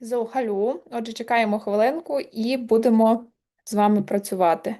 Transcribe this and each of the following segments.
Зоухалю. Отже, чекаємо хвилинку і будемо з вами працювати.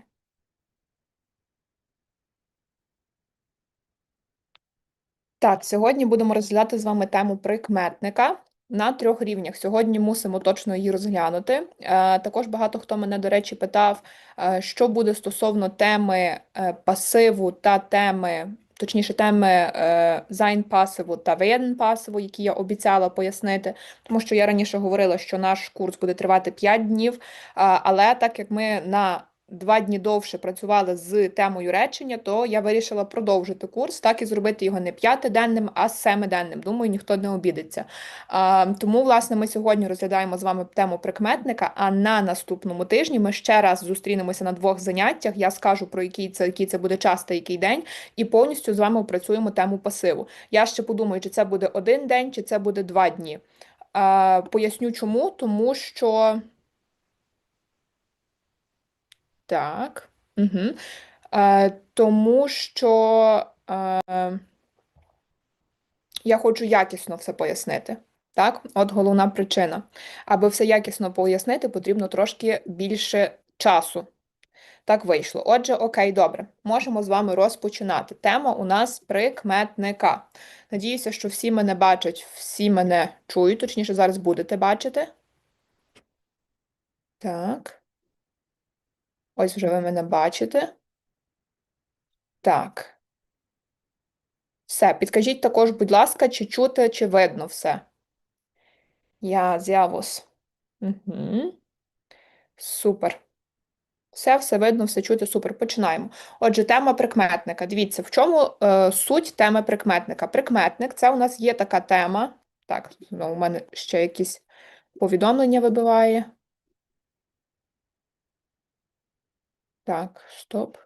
Так, сьогодні будемо розглядати з вами тему прикметника на трьох рівнях. Сьогодні мусимо точно її розглянути. Е, також багато хто мене, до речі, питав, е, що буде стосовно теми е, пасиву та теми точніше, теми е, зайн пасиву та werden пасиву, які я обіцяла пояснити, тому що я раніше говорила, що наш курс буде тривати 5 днів, але так як ми на два дні довше працювали з темою речення, то я вирішила продовжити курс, так і зробити його не п'ятиденним, а семиденним. Думаю, ніхто не обідеться. А, Тому, власне, ми сьогодні розглядаємо з вами тему прикметника. А на наступному тижні ми ще раз зустрінемося на двох заняттях. Я скажу про який це який це буде час та який день, і повністю з вами опрацюємо тему пасиву. Я ще подумаю, чи це буде один день, чи це буде два дні. А, Поясню чому, тому що. Так. Угу. Е, Тому що е, я хочу якісно все пояснити. Так, от головна причина. Аби все якісно пояснити, потрібно трошки більше часу. Так вийшло. Отже, окей, добре, можемо з вами розпочинати. Тема у нас прикметника. Надіюся, що всі мене бачать, всі мене чують, точніше, зараз будете бачити. Так. Ось вже ви мене бачите. Так. Все. Підкажіть також, будь ласка, чи чути, чи видно все. Я з'явус. Угу. Супер. Все, все видно, все чути, супер. Починаємо. Отже, тема прикметника. Дивіться, в чому е, суть теми прикметника? Прикметник це у нас є така тема. Так, у мене ще якісь повідомлення вибиває. Так, стоп.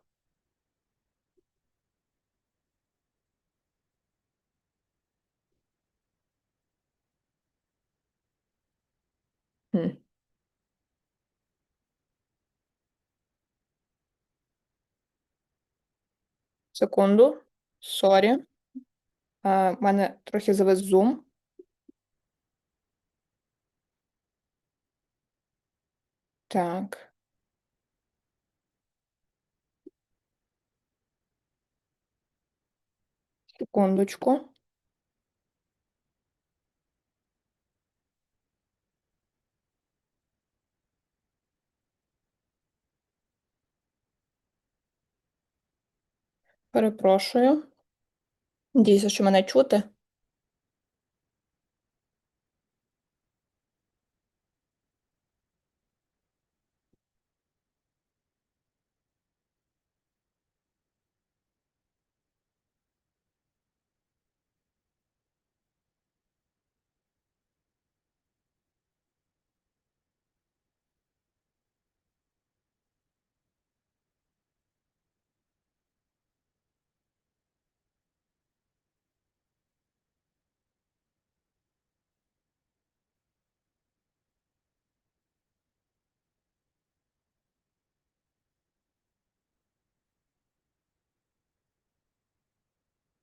Секунду. Сорі. У мене трохи завис зум. Так. Секундочку. Перепрошую. Надіюся, що мене чути.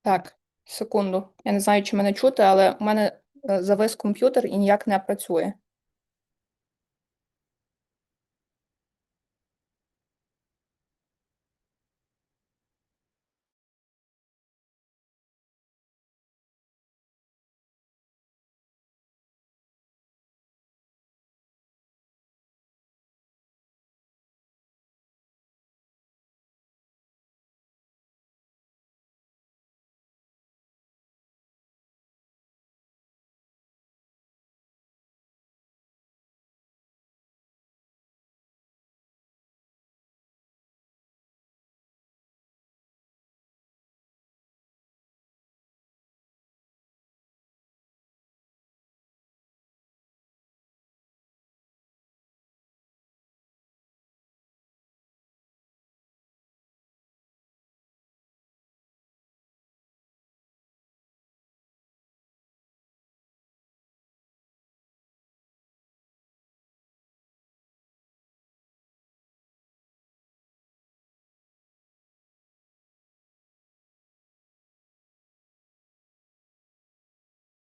Так, секунду. Я не знаю, чи мене чути, але у мене е, завис комп'ютер і ніяк не працює.